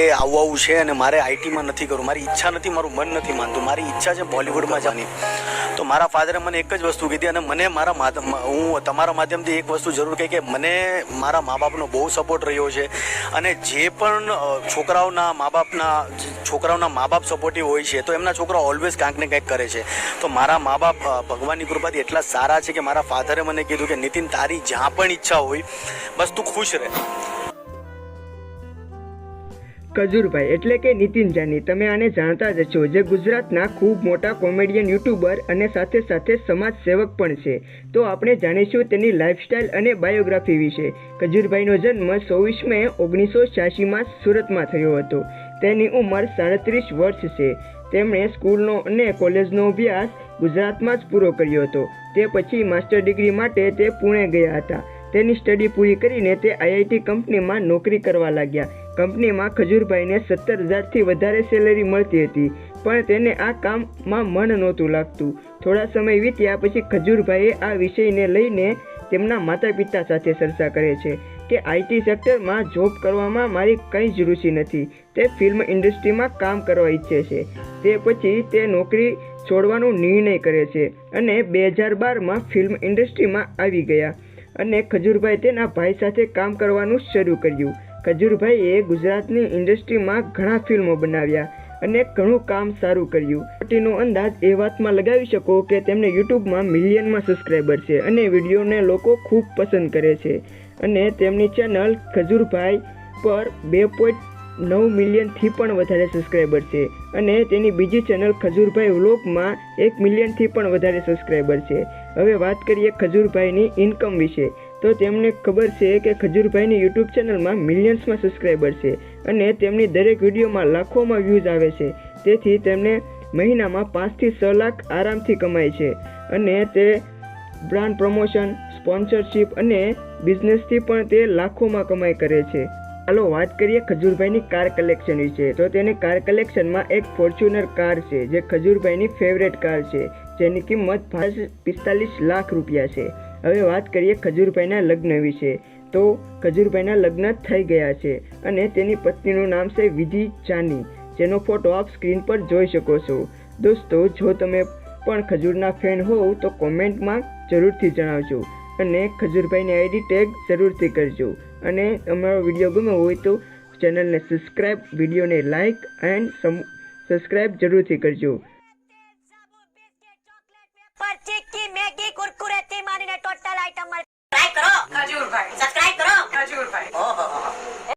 એ આવું આવું છે અને મારે આઈટીમાં નથી કરવું. મારી ઈચ્છા નથી, મારું મન નથી માનતું. મારી ઈચ્છા છે બોલિવૂડમાં જવાની. તો મારા ફાધરે મને એક જ વસ્તુ કીધી અને મને મારા હું તમારા માધ્યમથી એક વસ્તુ જરૂર કહી કે મને મારા મા બાપનો બહુ સપોર્ટ રહ્યો છે. અને જે પણ છોકરાઓના મા બાપના છોકરાઓના મા બાપ સપોર્ટિવ હોય છે, તો એમના છોકરા ઓલવેઝ કાંઈક ને કંઈક કરે છે. તો મારા મા બાપ ભગવાનની કૃપાથી એટલા સારા છે કે મારા ફાધરે મને કીધું કે, નીતિન, તારી જ્યાં પણ ઈચ્છા હોય, બસ તું ખુશ રહે. કજુરભાઈ, એટલે કે નીતિન જાની, તમે આને જાણતા જ છો જે ગુજરાતના ખૂબ મોટા કોમેડિયન યુટ્યુબર અને સાથે સાથે સમાજ સેવક પણ છે. તો આપણે જાણીશું તેની લાઇફસ્ટાઇલ અને બાયોગ્રાફી વિશે. કજુરભાઈનો જન્મ ચોવીસ મે ઓગણીસો છ્યાસીમાં સુરતમાં થયો હતો. તેની ઉંમર સાડત્રીસ વર્ષ છે. તેમણે સ્કૂલનો અને કોલેજનો અભ્યાસ ગુજરાતમાં જ પૂરો કર્યો હતો. તે પછી માસ્ટર ડિગ્રી માટે તે પુણે ગયા હતા. તેની સ્ટડી પૂરી કરીને તે આઈઆઈટી કંપનીમાં નોકરી કરવા લાગ્યા. કંપનીમાં ખજૂરભાઈને સત્તર હજારથી વધારે સેલેરી મળતી હતી, પણ તેને આ કામમાં મન નહોતું લાગતું. થોડા સમય વીત્યા પછી ખજૂરભાઈએ આ વિષયને લઈને તેમના માતા પિતા સાથે ચર્ચા કરે છે. કે આઈટી સેક્ટરમાં જોબ કરવામાં મારી કંઈ જ રુચિ નથી. તે ફિલ્મ ઇન્ડસ્ટ્રીમાં કામ કરવા ઈચ્છે છે. તે પછી તે નોકરી છોડવાનો નિર્ણય કરે છે અને બે હજાર બારમાં ફિલ્મ ઇન્ડસ્ટ્રીમાં આવી ગયા અને ખજૂરભાઈ તેના ભાઈ સાથે કામ કરવાનું શરૂ કર્યું. ખજૂરભાઈએ ગુજરાતની ઇન્ડસ્ટ્રીમાં ઘણા ફિલ્મો બનાવ્યા. અને ઘણું કામ સારું કર્યું. તેનો અંદાજ એ વાતમાં લગાવી શકો કે તેમને યુટ્યુબમાં મિલિયનમાં સબસ્ક્રાઈબર છે અને વિડીયોને લોકો ખૂબ પસંદ કરે છે. અને તેમની ચેનલ ખજૂરભાઈ પર બે પોઈન્ટ નવ મિલિયનથી પણ વધારે સબસ્ક્રાઈબર છે. અને તેની બીજી ચેનલ ખજૂરભાઈ વ્લોગમાં એક મિલિયનથી પણ વધારે સબસ્ક્રાઈબર છે. હવે વાત કરીએ ખજૂરભાઈની ઇન્કમ વિશે. તો તેમને ખબર છે કે ખજૂરભાઈની યુટ્યુબ ચેનલમાં મિલિયન્સમાં સબસ્ક્રાઈબર છે અને તેમની દરેક વિડીયોમાં લાખોમાં વ્યૂઝ આવે છે. તેથી તેમને મહિનામાં પાંચથી છ લાખ આરામથી કમાય છે અને તે બ્રાન્ડ પ્રમોશન સ્પોન્સરશિપ અને બિઝનેસથી પણ તે લાખોમાં કમાઈ કરે છે. ચાલો વાત કરીએ ખજૂરભાઈની કાર કલેક્શન વિશે. તો તેની કાર કલેક્શનમાં એક ફોર્ચ્યુનર કાર છે, જે ખજૂરભાઈની ફેવરેટ કાર છે, જેની કિંમત પિસ્તાલીસ લાખ રૂપિયા છે. હવે વાત કરીએ ખજૂરભાઈના લગ્ન વિશે. તો ખજૂરભાઈના લગ્ન થઈ ગયા છે અને તેની પત્નીનું નામ છે વિધિ ચાની. જેનો ફોટો આપ સ્ક્રીન પર જોઈ શકો છો. દોસ્તો, જો તમે પણ ખજૂરના ફેન હોવ તો કોમેન્ટમાં જરૂરથી જણાવજો અને ખજૂરભાઈની આઈડી ટેગ જરૂરથી કરજો. અને અમારો વીડિયો ગમ્યો હોય તો ચેનલને સબસ્ક્રાઈબ વિડીયોને લાઈક એન્ડ સબસ્ક્રાઈબ જરૂરથી કરજો.